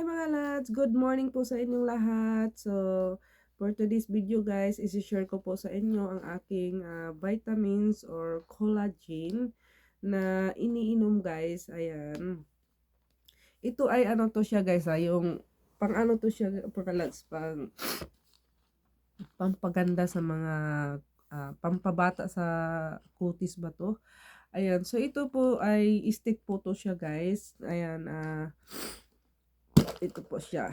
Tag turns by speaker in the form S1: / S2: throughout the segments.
S1: Hi mga lads! Good morning po sa inyong lahat. So, for today's video guys, isi-share ko po sa inyo ang aking ah, vitamins or collagen na iniinom guys. Ayan. Ito ay ano to siya guys ha, yung pang ano to siya mga lads, pang pampaganda sa mga ah, pampabata sa kutis ba to. Ayan, so ito po ay stick po to siya guys. Ayan, ah ito po siya.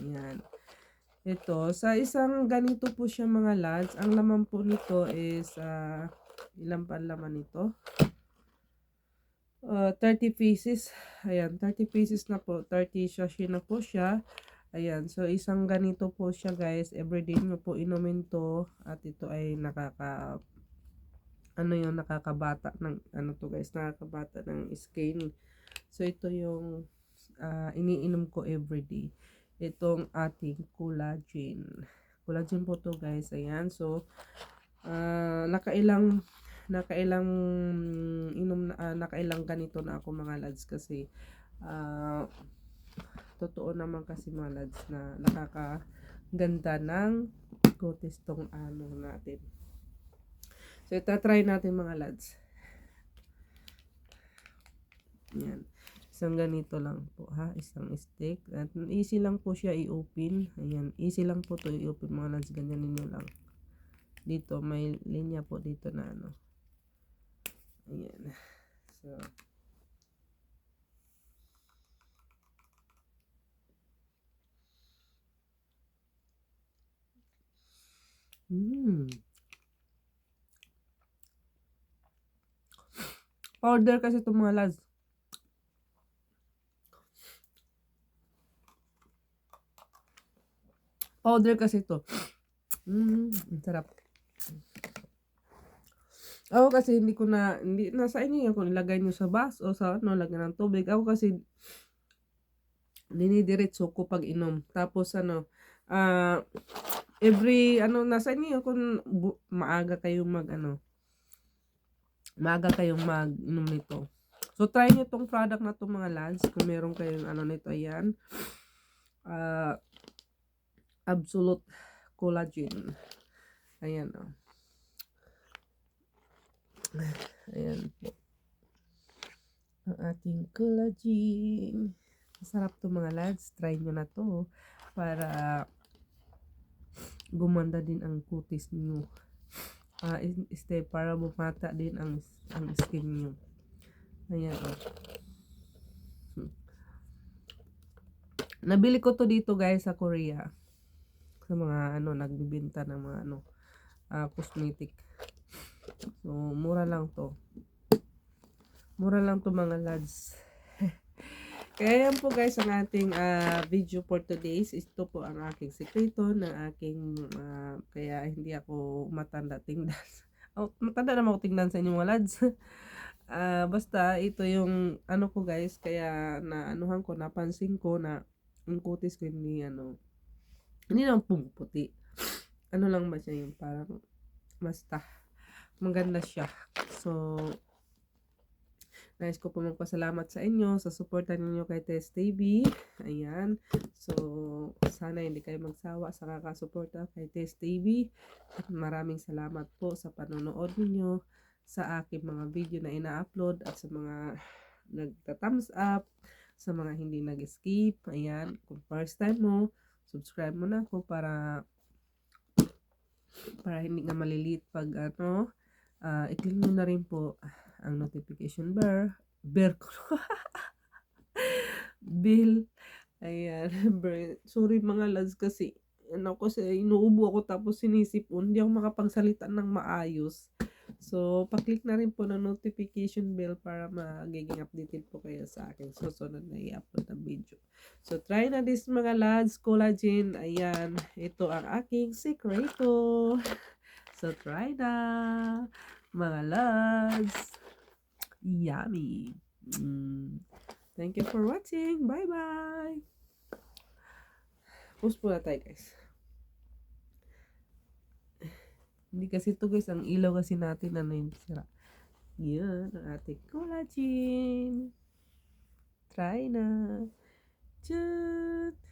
S1: Ayan. Ito, sa isang ganito po siya mga lads, ang laman po nito is, uh, ilan pa laman nito? Uh, 30 pieces. Ayan, 30 pieces na po. 30 sachet na po siya. Ayan, so isang ganito po siya guys. Everyday nyo po inumin to. At ito ay nakaka, ano yung nakakabata ng, ano to guys, nakakabata ng skin. So ito yung uh, iniinom ko everyday. Itong ating collagen. Collagen po to guys. Ayan. So, uh, nakailang nakailang inom na uh, nakailang ganito na ako mga lads kasi uh, totoo naman kasi mga lads na nakakaganda ng kutis tong ano natin. So, itatry natin mga lads. Yan. Isang ganito lang po ha, isang stick. At easy lang po siya i-open. Ayan, easy lang po to i-open mga lads. Ganyan ninyo lang. Dito, may linya po dito na ano. Ayan. So, Hmm. Powder kasi itong mga lads. Powder kasi to. Mm, sarap. Ako kasi hindi ko na, hindi, nasa inyo yan kung ilagay nyo sa bus o sa ano, lagyan ng tubig. Ako kasi, dinidiretso ko pag inom. Tapos ano, uh, every, ano, nasa inyo kung maaga kayong mag, ano, maaga kayong mag inom nito. So, try nyo tong product na to mga lads. Kung meron kayong ano nito, ayan. Uh, Absolute Collagen. Ayan o. Oh. Ayan po. Ang ating collagen. Masarap to mga lads. Try nyo na to para gumanda din ang kutis nyo. Uh, este, para bumata din ang, ang skin nyo. Ayan o. Oh. Hmm. Nabili ko to dito guys sa Korea sa mga ano nagbibenta ng mga ano uh, cosmetic. So mura lang to. Mura lang to mga lads. Kaya yan po guys ang ating uh, video for today's. Ito po ang aking sekreto ng aking uh, kaya hindi ako matanda tingnan. oh, matanda naman ako tingnan sa inyo mga lads. uh, basta ito yung ano ko guys kaya na anuhan ko napansin ko na ang kutis ko hindi ano hindi naman pumuputi. Ano lang ba siya yung parang basta maganda siya. So, nais ko po magpasalamat sa inyo sa suporta ninyo kay Test TV. Ayan. So, sana hindi kayo magsawa sa kakasuporta kay Test TV. At maraming salamat po sa panonood ninyo sa aking mga video na ina-upload at sa mga nagta-thumbs up, sa mga hindi nag-skip. Ayan. Kung first time mo, subscribe mo na ako para para hindi na malilit pag ano uh, i-click mo na rin po ang notification bar bar ko. Bill. Ayan sorry mga lads kasi ano kasi inuubo ako tapos sinisipon. Hindi ako makapagsalita ng maayos So, paklik na rin po ng notification bell para magiging updated po kayo sa aking susunod na i-upload ng video. So, try na this mga lads, collagen. Ayan, ito ang aking sekreto. So, try na mga lads. Yummy. Mm. Thank you for watching. Bye-bye. Post po na tayo guys. Hindi kasi ito guys, ang ilaw kasi natin ano yung sira. Yan, ang ating collagen. Try na. Diyan.